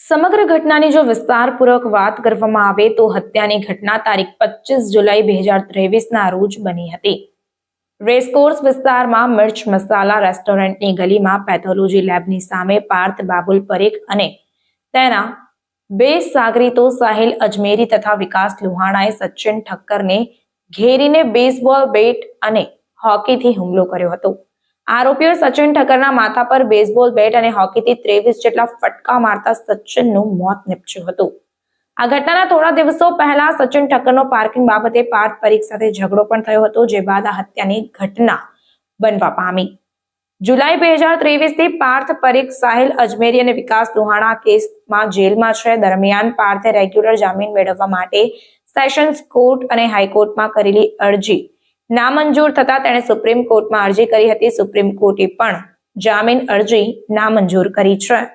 સમગ્ર ઘટનાની જો વિસ્તારપૂર્વક વાત કરવામાં આવે તો હત્યાની ઘટના તારીખ પચીસ જુલાઈ બે હજાર ત્રેવીસના રોજ બની હતી. રેસકોર્સ વિસ્તારમાં મિર્ચ મસાલા રેસ્ટોરન્ટની ગલીમાં પેથોલોજી લેબની સામે પાર્થ બાબુલ પરેખ અને તેના બે સાગરીતો સાહિલ અજમેરી તથા વિકાસ લુહાણાએ સચિન ઠક્કરને ઘેરીને બેઝબોલ બેટ અને હોકીથી હુમલો કર્યો હતો. આરોપીઓ સચિન ઠક્કરના માથા પર બેઝબોલ બેટ અને હોકીથી ત્રેવીસ જેટલા ફટકા મારતા સચિનનું મોત નીપજ્યું હતું. આ ઘટનાના થોડા દિવસો પહેલા સચિન ઠક્કરનો પાર્કિંગ બાબતે પાર્થ પરીખ સાથે ઝઘડો પણ થયો હતો, જે બાદ આ હત્યાની ઘટના બનવા પામી. જુલાઈ બે હજાર ત્રેવીસથી પાર્થ પરીખ સાહિલ અજમેરી અને વિકાસ લુહાણા કેસમાં જેલમાં છે. દરમિયાન પાર્થે રેગ્યુલર જામીન મેળવવા માટે સેશન્સ કોર્ટ અને હાઈકોર્ટમાં કરેલી અરજી. નામંજૂર થતા તેણે સુપ્રીમ કોર્ટમાં અરજી કરી હતી. સુપ્રીમ કોર્ટે પણ જામીન અરજી નામંજૂર કરી છે.